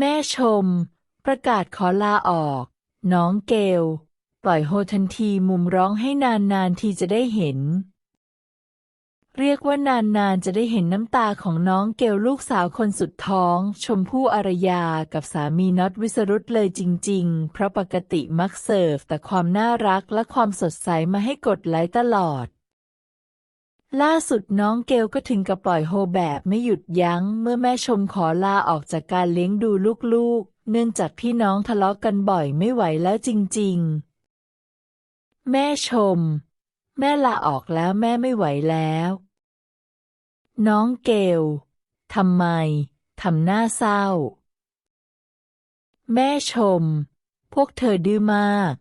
แม่ชม ประกาศขอลาออก น้องเกล ปล่อยโฮทันทีมุมร้องให้นานๆทีจะได้เห็น เรียกว่านานๆจะได้เห็นน้ำตาของน้องเกลลูกสาวคนสุดท้อง ชมพู่อารยากับสามีน็อตวิสรุตเลยจริง ๆ เพราะปกติมักเสิร์ฟแต่ความน่ารักและความสดใสมาให้กดไลค์ตลอด ล่าสุดน้องเกลก็ถึงกับปล่อยโฮแบบไม่หยุดยัง้ง เมื่อแม่ชมขอลาออกจากการเลี้ยงดูลูกๆ เนื่องจากพี่น้องทะเลาะกันบ่อยไม่ไหวแล้วจริงๆ แม่ชม แม่ลาออกแล้วแม่ไม่ไหวแล้ว น้องเกลทำไมทำหน้าเศร้า แม่ชม พวกเธอดื้อมาก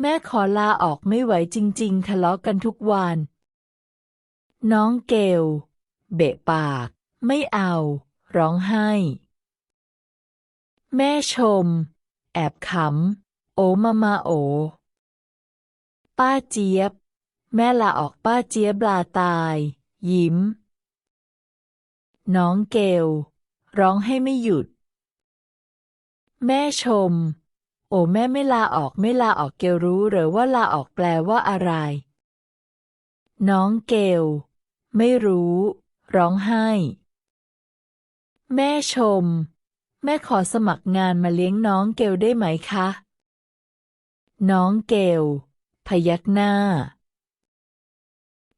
แม่ขอลาออกไม่ไหวจริง ๆ ทะเลาะกันทุกวัน น้องเกล เบะปาก ไม่เอา ร้องไห้ แม่ชม แอบขำ โอมามาโอ ป้าเจี๊ยบ แม่ลาออกป้าเจี๊ยบลาตาย ยิ้ม น้องเกล ร้องให้ไม่หยุด แม่ชม โอแม่ไม่ลาออกไม่ลาออกเกลรู้หรือว่าลาออกแปลว่าอะไรน้องเกล ไม่รู้ ร้องไห้ แม่ชม แม่ขอสมัครงานมาเลี้ยงน้องเกลได้ไหมคะ น้องเกลพยักหน้า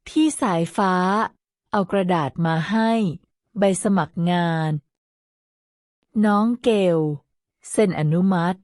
พี่สายฟ้า เอากระดาษมาให้ ใบสมัครงาน น้องเกลเซ็นอนุมัติ